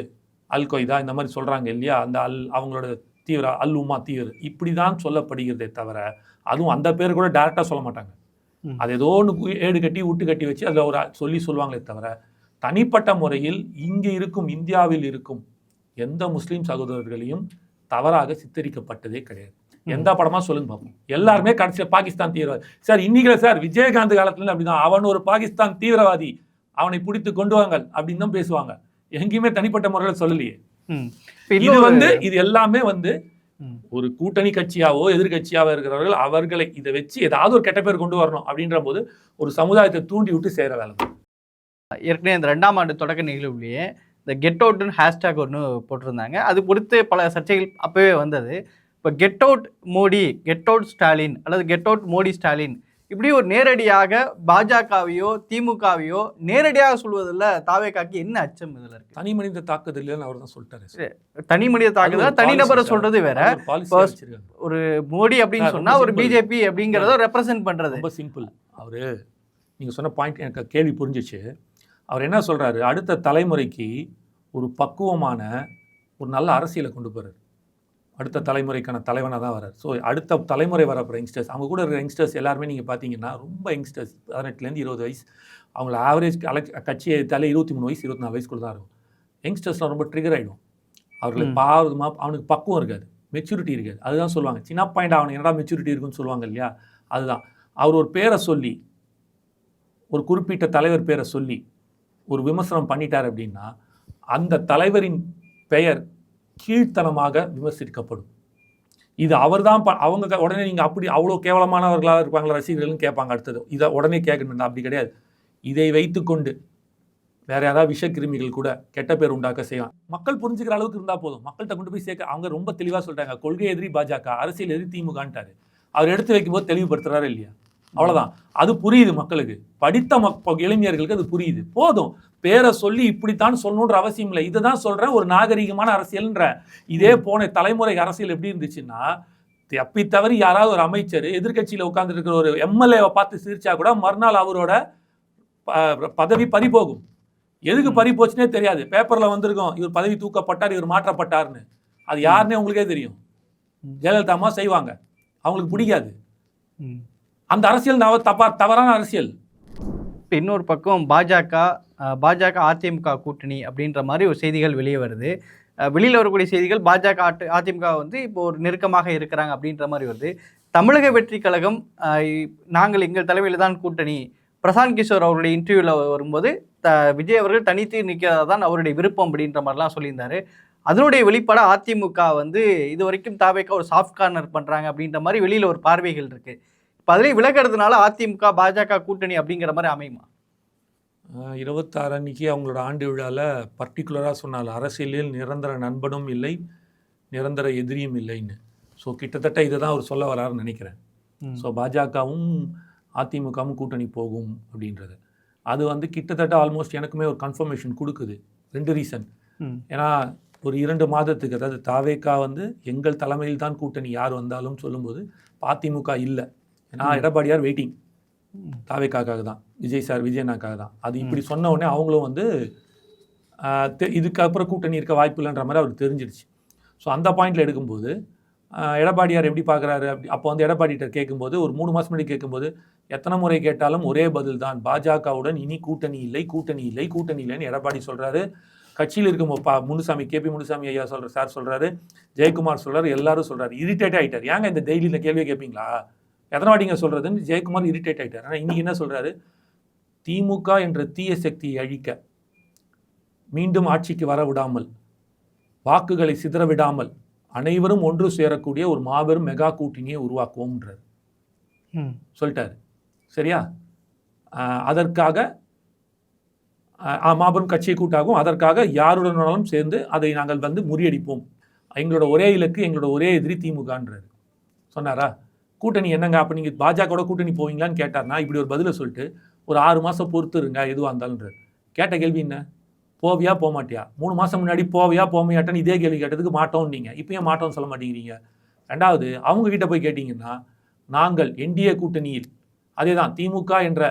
அல் கொய்தா இந்த மாதிரி சொல்றாங்க இல்லையா அந்த அல் அவங்களோட தீவிர அல் உமா தீவிர இப்படி தான் சொல்லப்படுகிறதே தவிர அதுவும் அந்த பேர் கூட டைரக்டாக சொல்ல மாட்டாங்க. அது ஏதோ ஒன்று ஏடு கட்டி விட்டு கட்டி வச்சு அதில் ஒரு சொல்லி சொல்லுவாங்களே தவிர தனிப்பட்ட முறையில் இங்கே இருக்கும் இந்தியாவில் இருக்கும் எந்த முஸ்லீம் சகோதரர்களையும் தவறாக சித்தரிக்கப்பட்டதே கிடையாது எந்த படமா சொல்லுங்க பார்ப்போம். எல்லாருமே கடைசியில் பாகிஸ்தான் தீவிரவாதி. சார் இன்னைக்கு சார் விஜயகாந்த் காலத்துல அப்படிதான். அவன் ஒரு பாகிஸ்தான் தீவிரவாதி. அவனை பிடித்து கொண்டு வாங்கள் அப்படின்னு தான் பேசுவாங்க. எங்கேயுமே தனிப்பட்ட முறையில் சொல்லலையே. இது வந்து இது எல்லாமே வந்து. ஒரு கூட்டணி கட்சியாவோ எதிர்கட்சியாவோ இருக்கிறவர்கள் அவர்களை இதை வச்சு ஏதாவது ஒரு கெட்ட பேர் கொண்டு வரணும் அப்படின்ற போது ஒரு சமுதாயத்தை தூண்டி விட்டு சேர வேலை. ஏற்கனவே இந்த ரெண்டாம் ஆண்டு தொடக்க நிகழ்வுலேயே இந்த கெட் அவுட்னு ஹேஷ்டேக் ஒன்று போட்டிருந்தாங்க. அது குறித்து பல சர்ச்சைகள் அப்பவே வந்தது. இப்போ get out Modi get out Stalin அல்லது கெட் அவுட் மோடி ஸ்டாலின் இப்படி ஒரு நேரடியாக பாஜகவையோ திமுகவையோ நேரடியாக சொல்வதில் தாவேக்காக்கு என்ன அச்சம் இதில் இருக்கு? தனி மனித தாக்குதல் இல்லைன்னு அவர் தான் சொல்லிட்டாரு. தனி மனித தாக்குதல் தனிநபரை சொல்றது வேற. ஒரு மோடி அப்படின்னு சொன்னா ஒரு. பிஜேபி அப்படிங்கிறத ரெப்ரசென்ட் பண்றது. ரொம்ப சிம்பிள் அவரு நீங்க சொன்ன பாயிண்ட் எனக்கு கேள்வி புரிஞ்சிச்சு. அவர் என்ன சொல்றாரு? அடுத்த தலைமுறைக்கு ஒரு பக்குவமான ஒரு நல்ல அரசியலை கொண்டு போறாரு. அடுத்த தலைமுறைக்கான தலைவனாக தான் வரார் ஸோ அடுத்த தலைமுறை வர யங்ஸ்டர்ஸ் அவங்க கூட இருக்கிற யங்ஸ்டர்ஸ் எல்லாருமே நீங்கள் பார்த்தீங்கன்னா ரொம்ப யங்ஸ்டர்ஸ் பதினெட்டுலேருந்து இருபது வயசு. அவங்கள ஆவரேஜ் கட்சியை தலை இருபத்தி மூணு வயசு இருபத்தி நாலு வயசுக்குள்ள தான் இருக்கும். யங்ஸ்டர்ஸ்லாம் ரொம்ப ட்ரிகர் ஆகிடும் அவர்களை ம். பாவமா அவனுக்கு பக்குவம் இருக்காது. மெச்சூரிட்டி இருக்காது. அதுதான் சொல்லுவாங்க. சின்ன பாயிண்ட் அவனுக்கு என்னடா மெச்சூரிட்டி இருக்குன்னு சொல்லுவாங்க இல்லையா? அதுதான். அவர் ஒரு பேரை சொல்லி ஒரு குறிப்பிட்ட தலைவர் பேரை சொல்லி ஒரு விமர்சனம் பண்ணிட்டார் அப்படின்னா அந்த தலைவரின் பெயர் கீழ்த்தனமாக விமர்சிக்கப்படும். இது அவர்தான் ப அவங்க உடனே நீங்கள் அப்படி அவ்வளோ கேவலமானவர்களாக இருப்பாங்களா ரசிகர்கள்னு கேட்பாங்க அடுத்தது. இதை உடனே கேட்கணும் அப்படி கிடையாது. இதை வைத்துக்கொண்டு வேற யாராவது விஷக்கிருமிகள் கூட கெட்ட பேர் உண்டாக்க செய்யலாம். மக்கள் புரிஞ்சுக்கிற அளவுக்கு இருந்தால் போதும். மக்கள்கிட்ட கொண்டு போய் சேர்க்க அவங்க ரொம்ப தெளிவாக சொல்கிறாங்க கொள்கை எதிரி பாஜக அரசியல் எதிரி திமுகன்ட்டாரு. அவர் எடுத்து வைக்கும்போது தெளிவுபடுத்துறாரு இல்லையா? அவ்வளவுதான். அது புரியுது மக்களுக்கு. படித்த மக் இளைஞர்களுக்கு அது புரியுது. போதும். பேரை சொல்லி இப்படித்தான் சொல்லணுன்ற அவசியம் இல்லை. இதை தான் சொல்றேன் ஒரு நாகரிகமான அரசியல்ன்ற. இதே போன தலைமுறை அரசியல் எப்படி இருந்துச்சுன்னா தப்பி தவறி யாராவது ஒரு அமைச்சர் எதிர்க்கட்சியில் உட்கார்ந்துட்டு இருக்கிற ஒரு எம்எல்ஏவை பார்த்து சிரிச்சா கூட மறுநாள் அவரோட பதவி பறி போகும். எதுக்கு பறி போச்சுனே தெரியாது. பேப்பர்ல வந்திருக்கும் இவர் பதவி தூக்கப்பட்டார் இவர் மாற்றப்பட்டார்னு. அது யாருன்னே உங்களுக்கே தெரியும். ஜெயலலிதா அம்மா செய்வாங்க. அவங்களுக்கு பிடிக்காது. அந்த அரசியல் நவ தப்பா தவறான அரசியல். இப்போ இன்னொரு பக்கம் பாஜக பாஜக அதிமுக கூட்டணி அப்படின்ற மாதிரி ஒரு செய்திகள் வெளியே வருது. வெளியில் வரக்கூடிய செய்திகள் பாஜக அட்டு- அதிமுக வந்து இப்போ ஒரு நெருக்கமாக இருக்கிறாங்க அப்படின்ற மாதிரி வருது. தமிழக வெற்றி கழகம் நாங்கள் எங்கள் தலைமையில் தான் கூட்டணி. பிரசாந்த் கிஷோர் அவருடைய இன்டர்வியூவில் வரும்போது த விஜய் அவர்கள் தனித்து நிற்கிறதா தான் அவருடைய விருப்பம் அப்படின்ற மாதிரிலாம் சொல்லியிருந்தார். அதனுடைய வெளிப்பாடாக அதிமுக வந்து இது வரைக்கும் தாவேக்கா ஒரு சாஃப்ட் கார்னர் பண்ணுறாங்க அப்படின்ற மாதிரி வெளியில் ஒரு பார்வைகள் இருக்குது இப்போ அதிலே விலகிறதுனால அதிமுக பாஜக கூட்டணி அப்படிங்கிற மாதிரி அமையுமா? இருபத்தாறு அன்னைக்கு அவங்களோட ஆண்டு விழாவில் பர்டிகுலராக சொன்னால அரசியலில் நிரந்தர நண்பனும் இல்லை நிரந்தர எதிரியும் இல்லைன்னு. ஸோ கிட்டத்தட்ட இதை தான் அவர் சொல்ல வராருன்னு நினைக்கிறேன். ஸோ பாஜகவும் அதிமுகவும் கூட்டணி போகும் அப்படின்றது. அது வந்து கிட்டத்தட்ட ஆல்மோஸ்ட் எனக்குமே ஒரு கன்ஃபர்மேஷன் கொடுக்குது. ரெண்டு ரீசன். ஏன்னா ஒரு இரண்டு மாதத்துக்கு அதாவது தாவேக்கா வந்து எங்கள் தலைமையில் தான் கூட்டணி யார் வந்தாலும் சொல்லும்போது அதிமுக இல்லை. ஏன்னா ம். எடப்பாடியார் வெயிட்டிங். தாவேக்காக்காக தான் விஜய் சார் விஜயனாக்காக தான் அது இப்படி சொன்ன உடனே அவங்களும் வந்து இதுக்கப்புறம் கூட்டணி இருக்க வாய்ப்பு இல்லைன்ற மாதிரி அவருக்கு தெரிஞ்சிருச்சு ஸோ அந்த பாயிண்ட்ல எடுக்கும்போது எடப்பாடியார் எப்படி பார்க்குறாரு அப்படி அப்போ வந்து எடப்பாடிகிட்ட கேட்கும்போது ஒரு மூணு மாதம் முன்னாடி கேட்கும்போது எத்தனை முறை கேட்டாலும் ஒரே பதில் தான் பாஜகவுடன் இனி கூட்டணி இல்லை கூட்டணி இல்லை கூட்டணி இல்லைன்னு எடப்பாடி சொல்றாரு. கட்சியில் இருக்கும் பா முனுசாமி கேபி முனுசாமி ஐயா சொல்ற சார் சொல்றாரு. ஜெயக்குமார் சொல்றாரு எல்லாரும் சொல்றாரு. இரிட்டேட் ஆயிட்டார். ஏங்க இந்த டெய்லி இந்த கேள்வியை கேட்பீங்களா எத்தனை வாட்டிங்க சொல்றதுன்னு ஜெயக்குமார் இரிட்டேட் ஆயிட்டார். ஆனால் இன்னைக்கு என்ன சொல்றாரு? திமுக என்ற தீய சக்தியை அழிக்க மீண்டும் ஆட்சிக்கு வர விடாமல் வாக்குகளை சிதற விடாமல் அனைவரும் ஒன்று சேரக்கூடிய ஒரு மாபெரும் மெகா கூட்டணியை உருவாக்குவோம்ன்றார். சொல்லிட்டாரு. சரியா? அதற்காக மாபெரும் கட்சியை கூட்டாகும் அதற்காக யாருடனாலும் சேர்ந்து அதை நாங்கள் வந்து முறியடிப்போம். எங்களோட ஒரே இலக்கு எங்களோட ஒரே எதிரி திமுகன்றாரு. சொன்னாரா? கூட்டணி என்னங்க? அப்போ நீங்கள் பாஜகவோட கூட்டணி போவீங்களான்னு கேட்டார்னா இப்படி ஒரு பதிலை சொல்லிட்டு ஒரு ஆறு மாதம் பொறுத்து இருங்க எதுவாக இருந்தாலும் கேட்ட கேள்வி என்ன? போவியா போக மாட்டியா மூணு மாதம் முன்னாடி போவியா போக மாட்டான்னு இதே கேள்வி கேட்டதுக்கு மாட்டோம் நீங்கள் இப்போ ஏன் மாட்டோம்னு சொல்ல மாட்டேங்கிறீங்க? ரெண்டாவது அவங்க கிட்ட போய் கேட்டிங்கன்னா நாங்கள் என்டிஏ கூட்டணியில் அதே தான் திமுக என்ற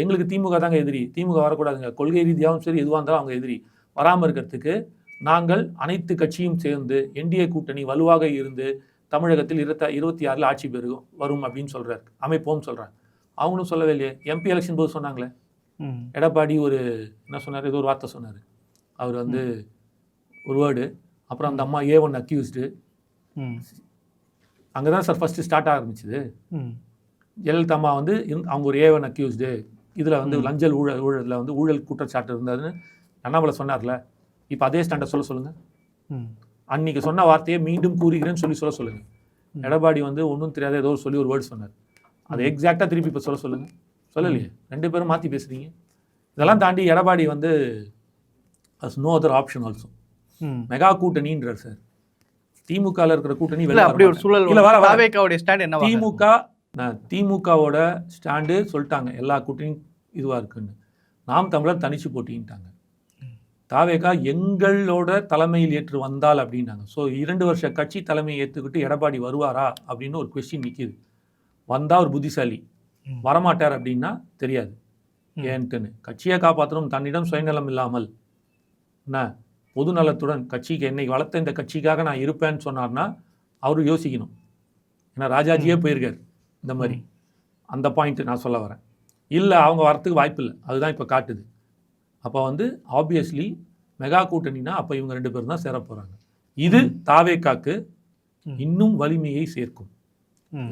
எங்களுக்கு திமுக தாங்க எதிரி. திமுக வரக்கூடாதுங்க. கொள்கை ரீதியாகவும் சரி எதுவாக இருந்தாலும் அவங்க எதிரி. வராமல் இருக்கிறதுக்கு நாங்கள் அனைத்து கட்சியும் சேர்ந்து என்டிஏ கூட்டணி வலுவாக இருந்து தமிழகத்தில் இருபத்த இருபத்தி ஆறில் ஆட்சி பெருகும் வரும் அப்படின்னு சொல்றாரு. அமைப்போம் சொல்றாங்க அவங்களும் சொல்லவே இல்லையே. எம்பி எலெக்ஷன் போது சொன்னாங்களே. ம். எடப்பாடி ஒரு என்ன சொன்னார்? ஏதோ ஒரு வார்த்தை சொன்னார். அவர் வந்து ஒரு வேர்டு. அப்புறம் அந்த அம்மா ஏ ஒன் அக்யூஸ்டு ம். அங்கே தான் சார் ஃபஸ்ட்டு ஸ்டார்ட் ஆரம்பிச்சுது. ம். ஜெயலலிதா அம்மா வந்து அவங்க ஒரு ஏவன் அக்யூஸ்டு இதில் வந்து. லஞ்சல் ஊழல் ஊழலில் வந்து ஊழல் குற்றச்சாட்டு இருந்ததுன்னு அண்ணாமலை சொன்னார்ல. இப்போ அதே ஸ்டாண்டை சொல்ல சொல்லுங்கள் ம். அன்னைக்கு சொன்ன வார்த்தையை மீண்டும் கூறுகிறேன்னு சொல்லி சொல்ல சொல்லுங்கள் ம். எடப்பாடி வந்து ஒன்றும் தெரியாத ஏதோ சொல்லி ஒரு வேர்டு சொன்னார். அதை எக்ஸாக்டாக திருப்பி இப்போ சொல்ல சொல்லுங்கள் சொல்லலையே? ரெண்டு பேரும் மாற்றி பேசுகிறீங்க இதெல்லாம் தாண்டி எடப்பாடி வந்து as no other option also. Mega கூட்டணின்றார் sir திமுகவில் இருக்கிற கூட்டணி அப்படி ஒரு வர சூழல் இல்ல, வர, வர. தாவேக்காவுடைய ஸ்டாண்ட் என்ன திமுக திமுகவோட ஸ்டாண்டு சொல்லிட்டாங்க. எல்லா கூட்டணியும் இதுவாக இருக்குன்னு. நாம் தமிழர் தனிச்சு போட்டின்ட்டாங்க. தாவேகா எங்களோட தலைமையில் ஏற்று வந்தால் அப்படின்னாங்க. ஸோ இரண்டு வருஷ கட்சி தலைமையை ஏற்றுக்கிட்டு எடப்பாடி வருவாரா அப்படின்னு ஒரு கொஸ்டின் நிற்கிது வந்தால் ஒரு புத்திசாலி. வரமாட்டார் அப்படின்னா தெரியாது. ஏன்ட்டுன்னு. கட்சியை காப்பாற்றணும் தன்னிடம் சுயநலம் இல்லாமல். என்ன? பொது நலத்துடன் கட்சிக்கு என்னை வளர்த்த இந்த கட்சிக்காக நான் இருப்பேன்னு சொன்னார்னா அவரு யோசிக்கணும். ஏன்னா ராஜாஜியே போயிருக்கார் இந்த மாதிரி. அந்த பாயிண்ட் நான் சொல்ல வரேன். இல்லை அவங்க வரத்துக்கு வாய்ப்பு இல்லை அதுதான் இப்போ காட்டுது. அப்போ வந்து ஆப்வியஸ்லி மெகா கூட்டணினா அப்போ இவங்க ரெண்டு பேரும் தான் சேர போகிறாங்க இது தாவேக்காக்கு. இன்னும் வலிமையை சேர்க்கும்.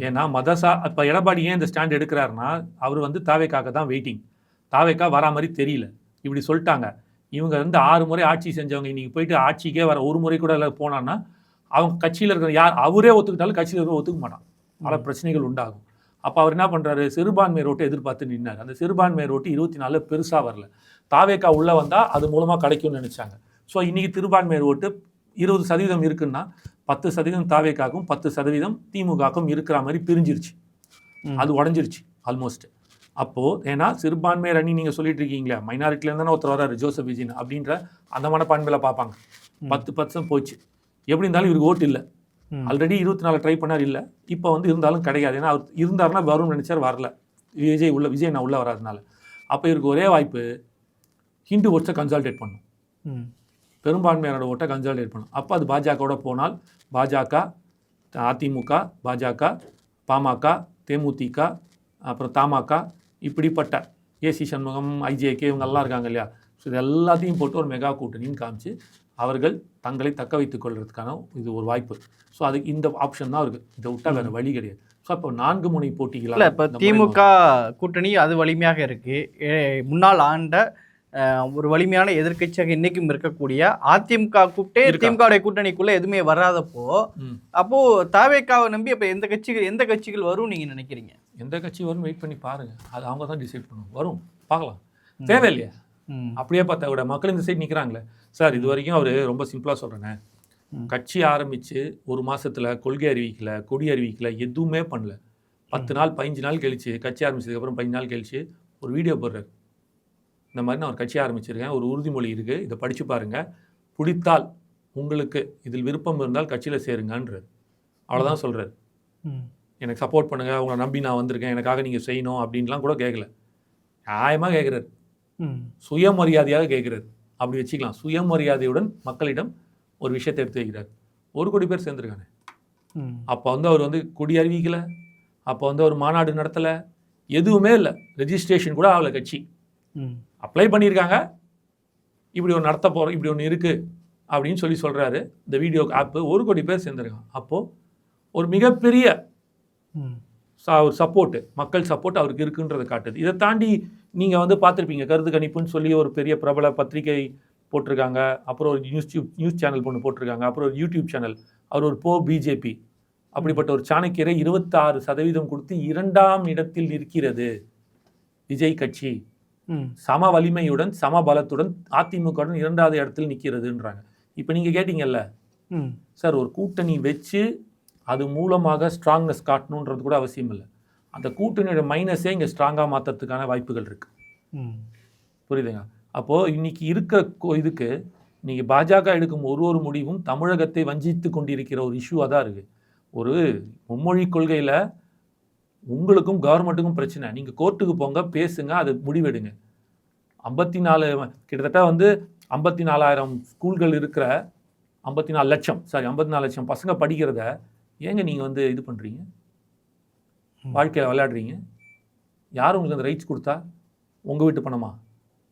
ஏன்னா மதசா இப்போ எடப்பாடி ஏன் இந்த ஸ்டாண்ட் எடுக்கிறாருன்னா அவர் வந்து தாவேக்காக தான் வெயிட்டிங் தாவேக்கா வரா மாதிரி தெரியல. இப்படி சொல்லிட்டாங்க. இவங்க வந்து ஆறு முறை ஆட்சி செஞ்சவங்க. இன்னைக்கு போயிட்டு ஆட்சிக்கே வர ஒரு முறை கூட போனான்னா அவங்க கட்சியில் இருக்கிற யார் அவரே ஒத்துக்கிட்டாலும் கட்சியில் இருக்கிற ஒத்துக்க மாட்டான். பல பிரச்சனைகள் உண்டாகும். அப்போ அவர் என்ன பண்ணுறாரு சிறுபான்மை ரோட்டை எதிர்பார்த்து நின்னார். அந்த சிறுபான்மை ரோட்டு இருபத்தி நாலு பெருசாக வரல. தாவேக்கா உள்ளே வந்தால் அது மூலமாக கிடைக்கும்னு நினச்சாங்க. ஸோ இன்றைக்கி திருபான்மை ஓட்டு இருபது சதவீதம் இருக்குன்னா பத்து சதவீதம் தாவேக்காக்கும் பத்து சதவீதம் திமுகக்கும் இருக்கிற மாதிரி பிரிஞ்சிருச்சு. அது உடஞ்சிருச்சு ஆல்மோஸ்ட் அப்போது ஏன்னா சிறுபான்மையர் அணி நீங்கள் சொல்லிட்டு இருக்கீங்களே மைனாரிட்டிலேருந்து தானே ஒருத்தர் வராரு ஜோசப் விஜின் அப்படின்ற அந்த மனப்பான்மையில் பார்ப்பாங்க. பத்து பர்சன்ட் போச்சு. எப்படி இருந்தாலும் இவருக்கு ஓட்டு இல்லை. ஆல்ரெடி இருபத்தி நாலு ட்ரை பண்ணார் இல்லை. இப்போ வந்து இருந்தாலும் கிடையாது. ஏன்னா அவர் இருந்தாருன்னா வரும்னு நினச்சார் வரல. விஜய் உள்ள விஜய் நான் உள்ளே வராதனால. அப்போ இவருக்கு ஒரே வாய்ப்பு ஹிந்து ஓட்ஸை கன்சால்டேட் பண்ணும். பெரும்பான்மையானோட ஓட்டை கன்சால்டேட் பண்ணும். அப்போ அது பாஜகவோட போனால் பாஜக அதிமுக பாஜக பாமக தேமுதிக அப்புறம் தமாக இப்படிப்பட்ட ஏசி சண்முகம் ஐஜேகே இவங்கெல்லாம் இருக்காங்க இல்லையா? ஸோ இது எல்லாத்தையும் போட்டு ஒரு மெகா கூட்டணின்னு காமிச்சு அவர்கள் தங்களை தக்க வைத்துக் கொள்றதுக்கான இது ஒரு வாய்ப்பு. ஸோ அதுக்கு இந்த ஆப்ஷன் தான் இருக்குது இதை விட்டா வேறு வழி கிடையாது. ஸோ அப்போ நான்கு முனை போட்டிகளாக இல்ல இப்போ திமுக கூட்டணி அது வலிமையாக இருக்கு. ஏ- முன்னாள் ஆண்ட ஒரு வலிமையான எதிர்க்கட்சியாக இன்னைக்கும் இருக்கக்கூடிய அதிமுக கூப்பிட்டே இருக்கா. திமுக கூட்டணிக்குள்ள எதுவுமே வராதப்போ. அப்போ தாவேக்காவை நம்பி அப்ப எந்த கட்சிகள் எந்த கட்சிகள் வரும் நீங்க நினைக்கிறீங்க? எந்த கட்சி வரும் வெயிட் பண்ணி பாருங்க. அது அவங்க தான் டிசைட் பண்ணுவோம் வரும். பார்க்கலாம். தேவையில்லையா. அப்படியே பார்த்தா கூட மக்கள் இந்த சைடு நிற்கிறாங்களே சார் இது வரைக்கும் அவர் ரொம்ப சிம்பிளாக சொல்கிறேனே. கட்சி ஆரம்பித்து ஒரு மாசத்துல கொள்கை அறிவிக்கல கொடி அறிவிக்கல எதுவுமே பண்ணல. பத்து நாள் பதினஞ்சு நாள் கழிச்சு கட்சி ஆரம்பிச்சதுக்கப்புறம் பதினஞ்சு நாள் கழிச்சு ஒரு வீடியோ போடுறாரு. இந்த மாதிரி நான் ஒரு கட்சி ஆரம்பிச்சிருக்கேன். ஒரு உறுதிமொழி இருக்குது இதை படித்து பாருங்கள் பிடித்தால் உங்களுக்கு இதில் விருப்பம் இருந்தால் கட்சியில் சேருங்கன்றார். அவ்வளோதான் சொல்கிறார் ம். எனக்கு சப்போர்ட் பண்ணுங்கள் உங்களை நம்பி நான் வந்திருக்கேன். எனக்காக நீங்கள் செய்யணும். அப்படின்லாம் கூட கேட்கல நியாயமாக கேட்குறாரு ம். சுயமரியாதையாக கேட்குறாரு அப்படி வச்சுக்கலாம். சுயமரியாதையுடன் மக்களிடம் ஒரு விஷயத்தை எடுத்து வைக்கிறார். ஒரு கோடி பேர் சேர்ந்துருக்காங்க. அப்போ வந்து அவர் வந்து கொடி அறிவிக்கலை அப்போ வந்து அவர் மாநாடு நடத்தலை. எதுவுமே இல்லை. ரெஜிஸ்ட்ரேஷன் கூட ஆகலை கட்சி. ம். அப்ளை பண்ணியிருக்காங்க. இப்படி ஒன்று நடத்த போகிறோம் இப்படி ஒன்று இருக்குது அப்படின்னு சொல்லி சொல்கிறாரு இந்த வீடியோ ஆப்பு ஒரு கோடி பேர் சேர்ந்துருக்காங்க. அப்போது ஒரு மிகப்பெரிய ஒரு சப்போர்ட்டு மக்கள் சப்போர்ட் அவருக்கு இருக்குன்றதை காட்டுது. இதை தாண்டி நீங்கள் வந்து பார்த்துருப்பீங்க கருத்து கணிப்புன்னு சொல்லி ஒரு பெரிய பிரபல பத்திரிகை போட்டிருக்காங்க. அப்புறம் ஒரு நியூஸ் டியூப் நியூஸ் சேனல் ஒன்று போட்டிருக்காங்க. அப்புறம் ஒரு யூடியூப் சேனல் அவர் ஒரு போ பிஜேபி அப்படிப்பட்ட ஒரு சாணக்கியரை இருபத்தாறு சதவீதம் கொடுத்து இரண்டாம் இடத்தில் இருக்கிறது விஜய் கட்சி. சம வலிமையுடன் சம பலத்துடன் அதிமுகவுடன் இரண்டாவது இடத்தில் நிற்கிறதுன்றாங்க. இப்போ நீங்கள் கேட்டீங்கல்ல? ம். சார் ஒரு கூட்டணி வச்சு அது மூலமாக ஸ்ட்ராங்னஸ் காட்டணுன்றது கூட அவசியம் இல்லை. அந்த கூட்டணியோட மைனஸே இங்கே ஸ்ட்ராங்காக மாற்றுறதுக்கான வாய்ப்புகள் இருக்குது ம். புரியுதுங்க? அப்போது இன்னைக்கு இருக்கிற இதுக்கு இன்னைக்கு பாஜக எடுக்கும் ஒரு ஒரு முடிவும் தமிழகத்தை வஞ்சித்து கொண்டிருக்கிற ஒரு இஷ்யூவாக தான் இருக்குது ஒரு மும்மொழி கொள்கையில் உங்களுக்கும் கவர்மெண்ட்டுக்கும் பிரச்சனை. நீங்கள் கோர்ட்டுக்கு போங்க பேசுங்க அது முடிவெடுங்க. ஐம்பத்தி நாலு கிட்டத்தட்ட வந்து ஐம்பத்தி நாலாயிரம் ஸ்கூல்கள் இருக்கிற ஐம்பத்தி நாலு லட்சம் சாரி ஐம்பத்தி நாலு லட்சம் பசங்க படிக்கிறத ஏங்க நீங்கள் வந்து இது பண்ணுறீங்க வாழ்க்கையில் விளையாடுறீங்க? யார் உங்களுக்கு அந்த ரைட்ஸ் கொடுத்தா? உங்கள் வீட்டு பணமா?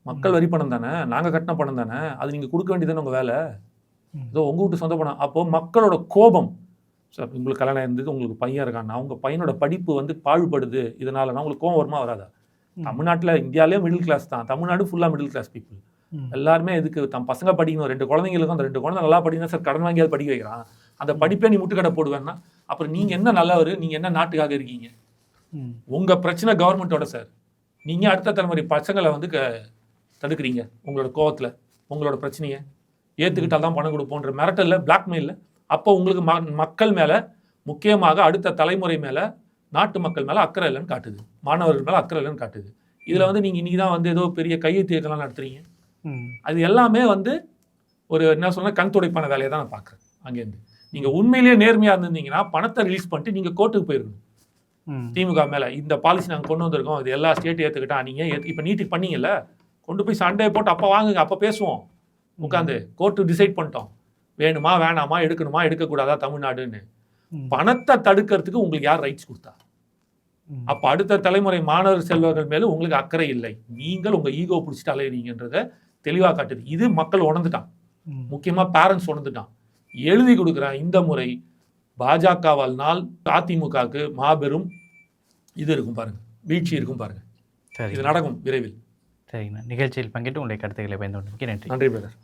மக்கள் வரி பணம் தானே? நாங்கள் கட்டின பணம் தானே? அது நீங்கள் கொடுக்க வேண்டியதானே உங்கள் வேலை. ஏதோ உங்கள் வீட்டு சொந்த பணம். அப்போது மக்களோட கோபம் சார் உங்களுக்கு கல்யாணம் இருந்தது உங்களுக்கு பையன் இருக்கான்னா உங்கள் பையனோட படிப்பு வந்து பாழ்படுது. இதனால நான் உங்களுக்கு கோவம் வருமா வராதா. தமிழ்நாட்டில் இந்தியாவிலே மிடில் கிளாஸ் தான். தமிழ்நாடு ஃபுல்லாக மிடில் கிளாஸ் பீப்புள். எல்லாருமே இதுக்கு தம் பசங்க படிக்கணும். ரெண்டு குழந்தைங்களுக்கும் அந்த ரெண்டு குழந்தை நல்லா படிக்கணும் சார் கடன் வாங்கியாவது படிக்க வைக்கிறான். அந்த படிப்பே நீ முட்டுக்கடை போடுவேன்னா அப்புறம் நீங்கள் என்ன நல்லவர்? நீங்கள் என்ன நாட்டுக்காக இருக்கீங்க. உங்கள் பிரச்சனை கவர்மெண்ட்டோட சார் நீங்கள் அடுத்த தலைமுறை பசங்களை வந்து க தடுக்கிறீங்க. உங்களோட கோவத்தில் உங்களோட பிரச்சனையை. ஏற்றுக்கிட்டால் தான் பணம் கொடுப்போன்ற மிரட்டலில் பிளாக்மெயிலில் அப்போ உங்களுக்கு ம மக்கள் மேலே முக்கியமாக அடுத்த தலைமுறை மேலே நாட்டு மக்கள் மேலே அக்கறை இல்லைன்னு காட்டுது. மாணவர்கள் மேலே அக்கறை இல்லைன்னு காட்டுது. இதில் வந்து நீங்கள் இன்றைக்கி தான் வந்து ஏதோ பெரிய கையெழுத்து இயக்கலாம் நடத்துறீங்க. அது எல்லாமே வந்து ஒரு என்ன சொன்னால் கண் துடைப்பான வேலையை தான் நான் பார்க்குறேன் அங்கேருந்து. நீங்கள் உண்மையிலேயே நேர்மையாக இருந்திருந்தீங்கன்னா பணத்தை ரிலீஸ் பண்ணிட்டு நீங்கள் கோர்ட்டுக்கு போயிருக்கணும். திமுக மேலே. இந்த பாலிசி நாங்கள் கொண்டு வந்திருக்கோம். இது எல்லா ஸ்டேட்டும் ஏற்றுக்கிட்டா நீங்கள் ஏற்று இப்போ நீட்டுக்கு பண்ணீங்கல்ல கொண்டு போய் சண்டே போட்டு அப்போ வாங்குங்க அப்போ பேசுவோம். உட்காந்து. கோர்ட்டு டிசைட் பண்ணிட்டோம். வேணுமா வேணாமா எடுக்கணுமா எடுக்கக்கூடாதா தமிழ்நாடுன்னு. பணத்தை தடுக்கிறதுக்கு உங்களுக்கு யார் ரைட்ஸ் கொடுத்தா. அப்போ அடுத்த தலைமுறை மாணவர் செல்வர்கள் மேலும் உங்களுக்கு அக்கறை இல்லை. நீங்கள் உங்கள் ஈகோ பிடிச்சிட்டு அலையிறீங்கன்றத தெளிவாக காட்டுது. இது மக்கள் உணர்ந்துட்டான். முக்கியமாக பேரண்ட்ஸ் உணர்ந்துட்டான். எழுதி கொடுக்குறேன் இந்த முறை பாஜகவால்னால் அதிமுகவுக்கு மாபெரும் இது இருக்கும் பாருங்க. வீழ்ச்சி இருக்கும் பாருங்க. சரி இது நடக்கும் விரைவில். சரிங்கண்ணா நிகழ்ச்சியில் பங்கேற்று உங்களுடைய கருத்துக்களை பயந்து நன்றி. நன்றி பிரதர்